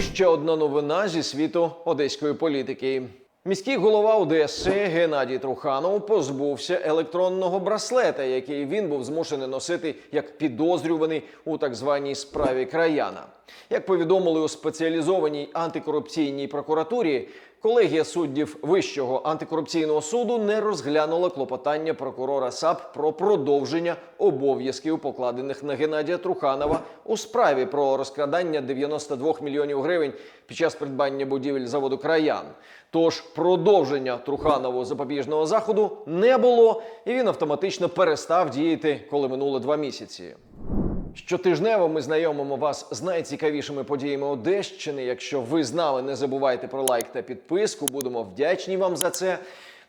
Ще одна новина зі світу одеської політики. Міський голова Одеси Геннадій Труханов позбувся електронного браслета, який він був змушений носити як підозрюваний у так званій справі краяна. Як повідомили у спеціалізованій антикорупційній прокуратурі, колегія суддів Вищого антикорупційного суду не розглянула клопотання прокурора САП про продовження обов'язків, покладених на Геннадія Труханова у справі про розкрадання 92 мільйонів гривень під час придбання будівель заводу краян. Тож продовження Труханову запобіжного заходу не було, і він автоматично перестав діяти, коли минуло два місяці. Щотижнево ми знайомимо вас з найцікавішими подіями Одещини. Якщо ви знали, не забувайте про лайк та підписку. Будемо вдячні вам за це.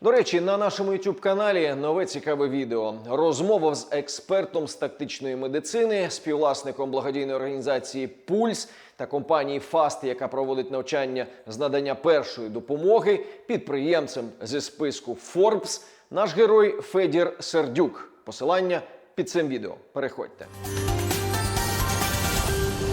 До речі, на нашому youtube каналі нове цікаве відео. Розмова з експертом з тактичної медицини, співвласником благодійної організації Пульс та компанії Фаст, яка проводить навчання з надання першої допомоги, підприємцем зі списку Forbes, наш герой Федір Сердюк. Посилання під цим відео. Переходьте.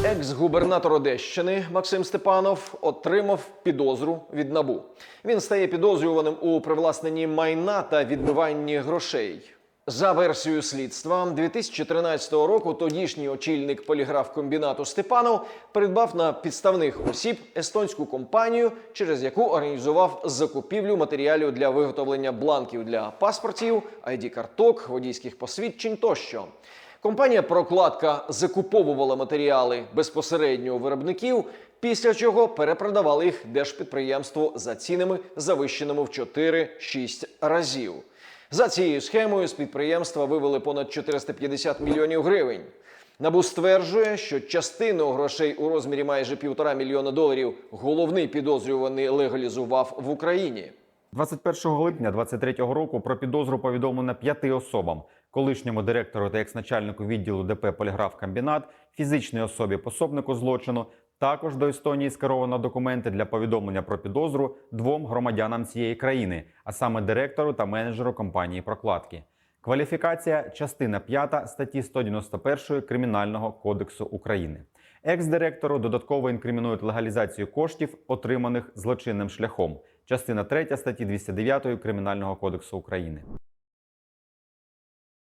Екс-губернатор Одещини Максим Степанов отримав підозру від набу. Він стає підозрюваним у привласненні майна та відмиванні грошей. За версією слідства, 2013 року тодішній очільник поліграфкомбінату Степанов придбав на підставних осіб естонську компанію, через яку організував закупівлю матеріалів для виготовлення бланків для паспортів, id карток водійських посвідчень тощо. Компанія Прокладка закуповувала матеріали безпосередньо у виробників, після чого перепродавали їх держпідприємству за цінами, завищеними в 4-6 разів. За цією схемою з підприємства вивели понад 450 мільйонів гривень. Набу стверджує, що частину грошей у розмірі майже півтора мільйона доларів головний підозрюваний легалізував в Україні. 21 липня 2023 року про підозру повідомлено п'яти особам: колишньому директору та екс-начальнику відділу ДП Поліграфкомбінат, фізичній особі пособнику злочину. Також до Естонії скеровано документи для повідомлення про підозру двом громадянам цієї країни, а саме директору та менеджеру компанії прокладки. Кваліфікація частина 5 статті 191 Кримінального кодексу України. Екс-директору додатково інкримінують легалізацію коштів, отриманих злочинним шляхом. Частина 3 статті 209 Кримінального кодексу України.